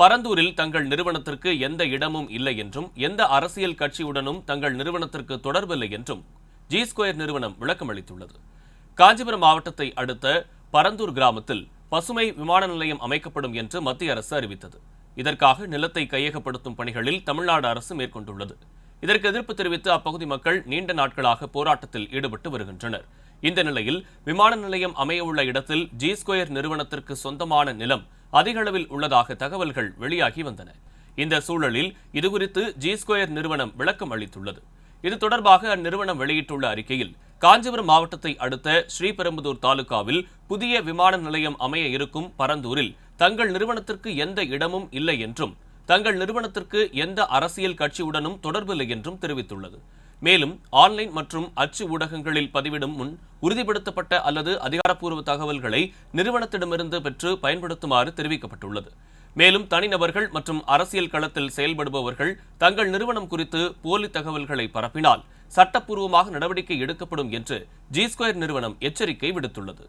பரந்தூரில் தங்கள் நிறுவனத்திற்கு எந்த இடமும் இல்லை என்றும் எந்த அரசியல் கட்சியுடனும் தங்கள் நிறுவனத்திற்கு தொடர்பில்லை என்றும் ஜி ஸ்கொயர் நிறுவனம் விளக்கம் அளித்துள்ளது. காஞ்சிபுரம் மாவட்டத்தை அடுத்த பரந்தூர் கிராமத்தில் பசுமை விமான நிலையம் அமைக்கப்படும் என்று மத்திய அரசு அறிவித்தது. இதற்காக நிலத்தை கையகப்படுத்தும் பணிகளில் தமிழ்நாடு அரசு மேற்கொண்டுள்ளது. இதற்கு எதிர்ப்பு தெரிவித்து அப்பகுதி மக்கள் நீண்ட நாட்களாக போராட்டத்தில் ஈடுபட்டு வருகின்றனர். இந்த நிலையில் விமான நிலையம் அமையவுள்ள இடத்தில் ஜி ஸ்கொயர் நிறுவனத்திற்கு சொந்தமான நிலம் அதிக அளவில் உள்ளதாக தகவல்கள் வெளியாகி வந்தன. இந்த சூழலில் இதுகுறித்து ஜி ஸ்கொயர் நிறுவனம் விளக்கம் அளித்துள்ளது. இது தொடர்பாக அந்நிறுவனம் வெளியிட்டுள்ள அறிக்கையில் காஞ்சிபுரம் மாவட்டத்தை அடுத்த ஸ்ரீபெரும்புதூர் தாலுகாவில் புதிய விமான நிலையம் அமைய இருக்கும் பரந்தூரில் தங்கள் நிறுவனத்திற்கு எந்த இடமும் இல்லை என்றும் தங்கள் நிறுவனத்திற்கு எந்த அரசியல் கட்சியுடனும் தொடர்பில்லை என்றும் தெரிவித்துள்ளது. மேலும் ஆன்லைன் மற்றும் அச்சு ஊடகங்களில் பதிவிடும் முன் உறுதிப்படுத்தப்பட்ட அல்லது அதிகாரப்பூர்வ தகவல்களை நிறுவனத்திடமிருந்து பெற்று பயன்படுத்துமாறு தெரிவிக்கப்பட்டுள்ளது. மேலும் தனிநபர்கள் மற்றும் அரசியல் களத்தில் செயல்படுபவர்கள் தங்கள் நிறுவனம் குறித்து போலி தகவல்களை பரப்பினால் சட்டப்பூர்வமாக நடவடிக்கை எடுக்கப்படும் என்று ஜி ஸ்கொயர் நிறுவனம் எச்சரிக்கை விடுத்துள்ளது.